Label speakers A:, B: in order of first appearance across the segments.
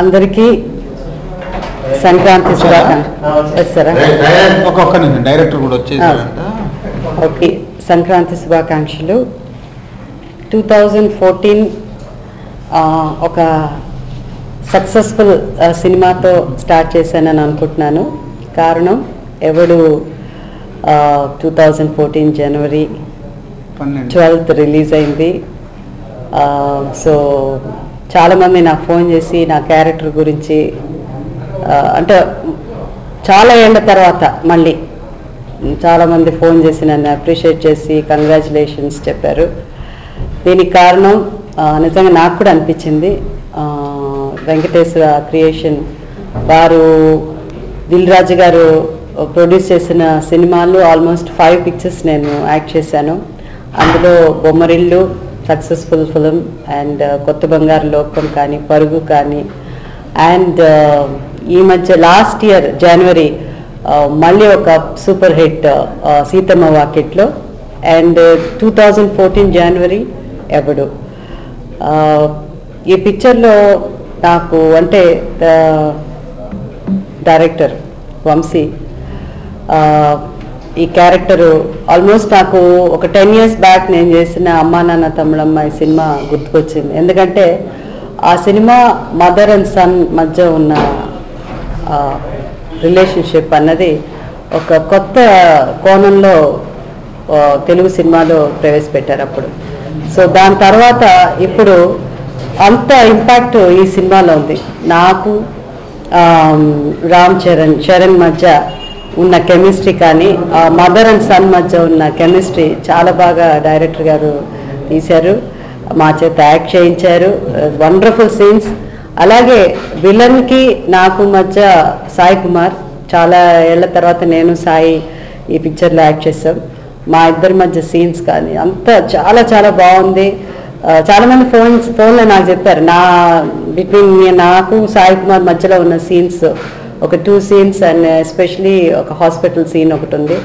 A: అందరికీ సంక్రాంతి శుభాకాంక్షలు. వస్తారా
B: ఒక ఒక్క నిమిషం డైరెక్టర్ కూడా వచ్చేసారంట
A: ఓకే. సంక్రాంతి శుభాకాంక్షలు. టూ థౌజండ్ ఫోర్టీన్ ఒక సక్సెస్ఫుల్ సినిమాతో స్టార్ట్ చేశానని అనుకుంటున్నాను. కారణం Yevadu two thousand fourteen January twelfth release అయింది. సో చాలామంది నాకు ఫోన్ చేసి నా క్యారెక్టర్ గురించి అంటే చాలా ఏళ్ళ తర్వాత మళ్ళీ చాలామంది ఫోన్ చేసి నన్ను అప్రిషియేట్ చేసి కంగ్రాచులేషన్స్ చెప్పారు. దీనికి కారణం నిజంగా నాకు కూడా అనిపించింది. వెంకటేశ్వర క్రియేషన్ వారు దిల్ రాజు గారు ప్రొడ్యూస్ చేసిన సినిమాలు ఆల్మోస్ట్ ఫైవ్ పిక్చర్స్ నేను యాక్ట్ చేశాను. అందులో బొమ్మరిల్లు సక్సెస్ఫుల్ ఫిలిం అండ్ కొత్త బంగారు లోకం కానీ పరుగు కానీ అండ్ uh, ఈ మధ్య లాస్ట్ ఇయర్ జనవరి మళ్ళీ ఒక super hit uh, uh, Seethamma Vakitlo and two thousand fourteen January Yevadu? ఈ పిక్చర్లో నాకు అంటే డైరెక్టర్ వంశీ ఈ క్యారెక్టర్ ఆల్మోస్ట్ నాకు ఒక టెన్ ఇయర్స్ బ్యాక్ నేను చేసిన అమ్మా నాన్న తమ్ముడమ్మాయి సినిమా గుర్తుకొచ్చింది. ఎందుకంటే ఆ సినిమా మదర్ అండ్ సన్ మధ్య ఉన్న రిలేషన్షిప్ అన్నది ఒక కొత్త కోణంలో తెలుగు సినిమాలో ప్రవేశపెట్టారు అప్పుడు. సో దాని తర్వాత ఇప్పుడు అంత ఇంపాక్ట్ ఈ సినిమాలో ఉంది. నాకు రామ్ చరణ్ చరణ్ మధ్య ఉన్న కెమిస్ట్రీ కానీ మదర్ అండ్ సన్ మధ్య ఉన్న కెమిస్ట్రీ చాలా బాగా డైరెక్టర్ గారు తీశారు. మా చేత యాక్ట్ చేయించారు. వండర్ఫుల్ సీన్స్ అలాగే విలన్కి నాకు మధ్య సాయి కుమార్ చాలా ఏళ్ళ తర్వాత నేను సాయి ఈ పిక్చర్లో యాక్ట్ చేసాం మా ఇద్దరి మధ్య సీన్స్ కానీ అంతా చాలా చాలా బాగుంది. చాలామంది చాలా మంది ఫోన్స్ ఫోన్లో నాకు చెప్పారు నా బిట్వీన్ నాకు సాయి కుమార్ మధ్యలో ఉన్న సీన్స్ ఒక టూ సీన్స్ అండ్ ఎస్పెషలీ ఒక హాస్పిటల్ సీన్ ఒకటి ఉంది.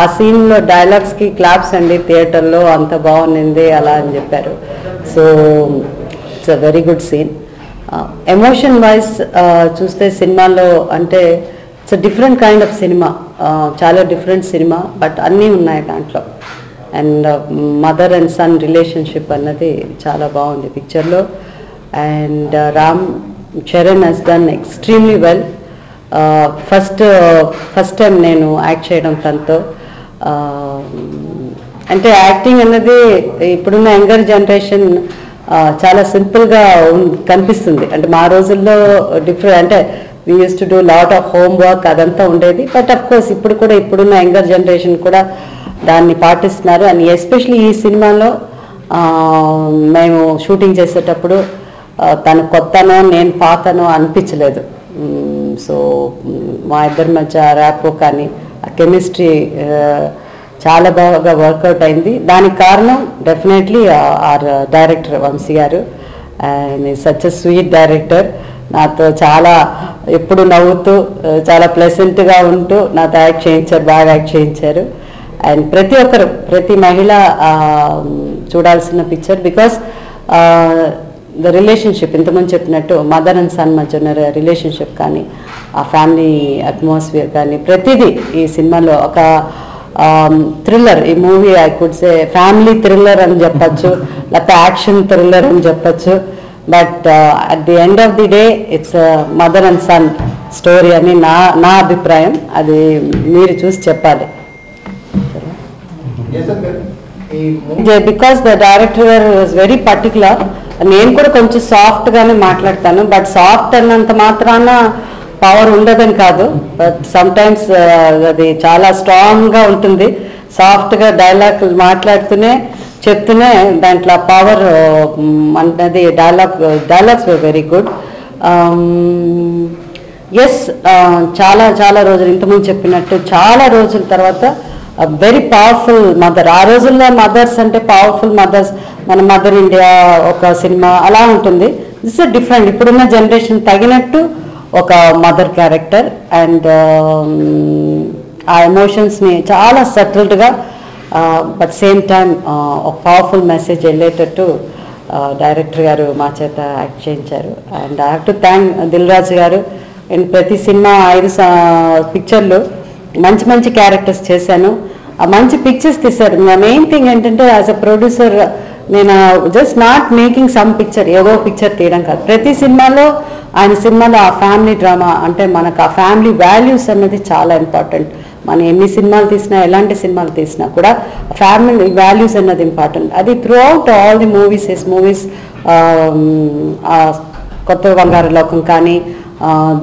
A: ఆ సీన్లో డైలాగ్స్కి క్లాప్స్ అండి థియేటర్లో అంత బాగుంది అలా అని చెప్పారు. So it's a very good scene emotion wise చూస్తే సినిమాలో అంటే ఇట్స్ డిఫరెంట్ కైండ్ ఆఫ్ సినిమా చాలా డిఫరెంట్ సినిమా బట్ అన్నీ ఉన్నాయి దాంట్లో. And mother and son relationship అన్నది చాలా బాగుంది పిక్చర్లో and uh, Ram Charan has done extremely well first first time నేను యాక్ట్ చేయడం తనతో. అంటే యాక్టింగ్ అన్నది ఇప్పుడున్న యంగర్ జనరేషన్ చాలా సింపుల్గా కనిపిస్తుంది. అంటే మా రోజుల్లో డిఫరెంట్ అంటే we use to do lot of homework అదంతా ఉండేది. బట్ అఫ్ కోర్స్ ఇప్పుడు కూడా ఇప్పుడున్న యంగర్ జనరేషన్ కూడా దాన్ని పాటిస్తున్నారు. అండ్ ఎస్పెషలీ ఈ సినిమాలో మేము షూటింగ్ చేసేటప్పుడు తను కొత్తనో నేను పాతనో అనిపించలేదు. సో మా ఇద్దరి మధ్య ర్యాపో కానీ ఆ కెమిస్ట్రీ చాలా బాగా వర్కౌట్ అయింది. దానికి కారణం డెఫినెట్లీ ఆర్ డైరెక్టర్ వంశీ గారు. అండ్ సచ్ స్వీట్ డైరెక్టర్ నాతో చాలా ఎప్పుడు నవ్వుతూ చాలా ప్లెసెంట్గా ఉంటూ నాతో యాక్ట్ చేయించారు బాగా యాక్ట్ చేయించారు. అండ్ ప్రతి ఒక్కరు ప్రతి మహిళ చూడాల్సిన పిక్చర్ బికాస్ ద రిలేషన్షిప్ ఇంతకుముందు చెప్పినట్టు మదర్ అండ్ సన్ మధ్య ఉన్న రిలేషన్షిప్ కానీ ఆ ఫ్యామిలీ అట్మాస్ఫియర్ కానీ ప్రతిదీ ఈ సినిమాలో ఒక థ్రిల్లర్ ఈ movie I could say family thriller అని చెప్పచ్చు లేకపోతే యాక్షన్ థ్రిల్లర్ అని చెప్పచ్చు. But at the end of the day it's mother and son story అని నా నా అభిప్రాయం. అది మీరు చూసి చెప్పాలి. Because the director was very particular నేను కూడా కొంచెం సాఫ్ట్ గానే మాట్లాడతాను బట్ సాఫ్ట్ అన్నంత మాత్రాన పవర్ ఉండదని కాదు. బట్ సమ్ టైమ్స్ అది చాలా స్ట్రాంగ్గా ఉంటుంది. సాఫ్ట్గా డైలాగ్ మాట్లాడుతూనే చెప్తూనే దాంట్లో పవర్ అన్నది dialogue dialogues very good yes చాలా చాలా రోజులు ఇంతకుముందు చెప్పినట్టు చాలా రోజుల తర్వాత వెరీ పవర్ఫుల్ మదర్ ఆ రోజుల్లో మదర్స్ అంటే పవర్ఫుల్ మదర్స్ మన మదర్ ఇండియా ఒక సినిమా అలా ఉంటుంది. దిస్ డిఫరెంట్ ఇప్పుడున్న జనరేషన్ తగినట్టు ఒక మదర్ క్యారెక్టర్ అండ్ ఆ ఎమోషన్స్ని చాలా సెటిల్డ్గా బట్ సేమ్ టైం ఒక పవర్ఫుల్ మెసేజ్ వెళ్ళేటట్టు డైరెక్టర్ గారు మా చేత యాక్ట్ చేయించారు. And I have to thank Dil Raju గారు. అండ్ ప్రతి సినిమా ఐదు పిక్చర్లు మంచి మంచి క్యారెక్టర్స్ చేశాను. ఆ మంచి పిక్చర్స్ తీశారు. మెయిన్ థింగ్ ఏంటంటే యాజ్ అ ప్రొడ్యూసర్ నేను just not making some picture ఏదో పిక్చర్ తీయడం కాదు. ప్రతి సినిమాలో ఆయన సినిమాలో ఆ ఫ్యామిలీ డ్రామా అంటే మనకు ఆ ఫ్యామిలీ వాల్యూస్ అన్నది చాలా ఇంపార్టెంట్ మనం ఎన్ని సినిమాలు తీసినా ఎలాంటి సినిమాలు తీసినా కూడా ఫ్యామిలీ వాల్యూస్ అన్నది ఇంపార్టెంట్ అది throughout all the movies yes movies Kotha Bangaru Lokam కానీ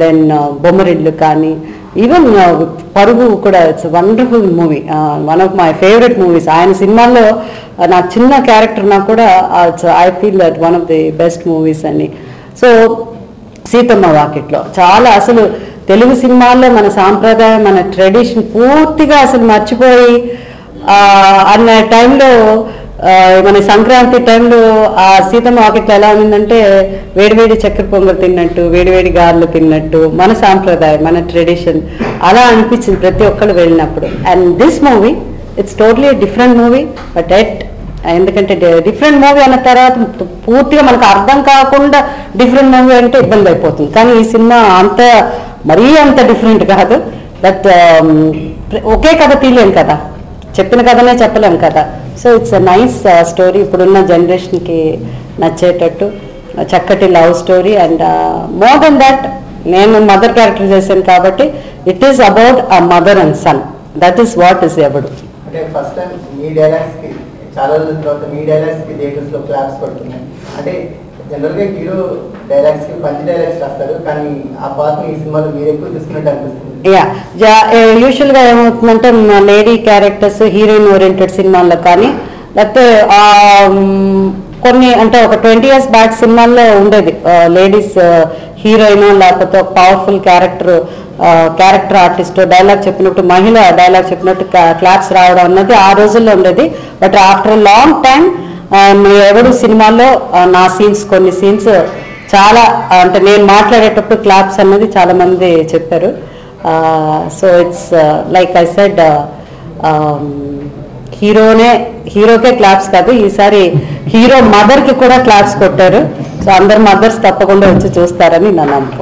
A: దెన్ బొమ్మరిళ్ళు కానీ ఈవెన్ పరుగు కూడా it's wonderful movie one of my favourite movies ఆయన సినిమాల్లో uh, నా చిన్న క్యారెక్టర్ నాకు కూడా I feel that one of the best movies అని సో సీతమ్మ వాకిట్లో. చాలా అసలు తెలుగు సినిమాల్లో మన సాంప్రదాయం మన ట్రెడిషన్ పూర్తిగా అసలు మర్చిపోయి uh, అన్న టైంలో మన సంక్రాంతి టైంలో ఆ సీతమ్మ వాకిట్లో ఎలా ఉందంటే వేడివేడి చక్కెర పొంగల్ తిన్నట్టు వేడివేడి గారెలు తిన్నట్టు మన సాంప్రదాయం మన ట్రెడిషన్ అలా అనిపించింది ప్రతి ఒక్కరు వెళ్ళినప్పుడు. And this movie it's totally different movie but at ఎందుకంటే డిఫరెంట్ మూవీ అన్న తర్వాత పూర్తిగా మనకు అర్థం కాకుండా డిఫరెంట్ మూవీ అంటే ఇబ్బంది అయిపోతుంది. కానీ ఈ సినిమా అంత మరీ అంత డిఫరెంట్ కాదు. బట్ um, ఒకే కథ తీయలేం కదా. చెప్పిన కథనే చెప్పలేం కదా. So it's a nice story ఇప్పుడున్న జనరేషన్కి నచ్చేటట్టు చక్కటి love story. And more than that నేను మదర్ క్యారెక్టర్ చేశాను కాబట్టి it is about a mother and son that is what is Yevadu.
C: చాలా రోజుల తర్వాత మీ డైలాగ్స్కి థియేటర్స్లో క్లాప్స్ పడుతున్నాయి అంటే జనరల్గా హీరో డైలాగ్స్కి డైలాగ్స్ రాస్తారు కానీ ఆ పాత్ర ఈ సినిమాలో మీరు ఎక్కువ తీసుకున్నట్టు అనిపిస్తుంది.
A: యా యూజువల్గా ఏమవుతుందంటే లేడీ క్యారెక్టర్స్ హీరోయిన్ ఓరియంటెడ్ సినిమాల్లో కానీ లేకపోతే కొన్ని అంటే ఒక ట్వంటీ ఇయర్స్ బ్యాక్ సినిమాల్లో ఉండేది. లేడీస్ హీరోయిన్ లేకపోతే ఒక powerful character character artist dialogue చెప్పినట్టు మహిళ డైలాగ్ చెప్పినట్టు క్లాప్స్ రావడం అన్నది ఆ రోజుల్లో ఉండేది. బట్ ఆఫ్టర్ లాంగ్ టైం ఎవడు సినిమాల్లో నా సీన్స్ కొన్ని సీన్స్ చాలా అంటే నేను మాట్లాడేటప్పుడు క్లాప్స్ అన్నది చాలా మంది చెప్పారు. So it's like I said హీరోనే హీరోకే క్లాప్స్ కాదు ఈసారి హీరో మదర్కి కూడా క్లాప్స్ కొట్టారు. సో అందరు మదర్స్ తప్పకుండా వచ్చి చూస్తారని నా నమ్మకం.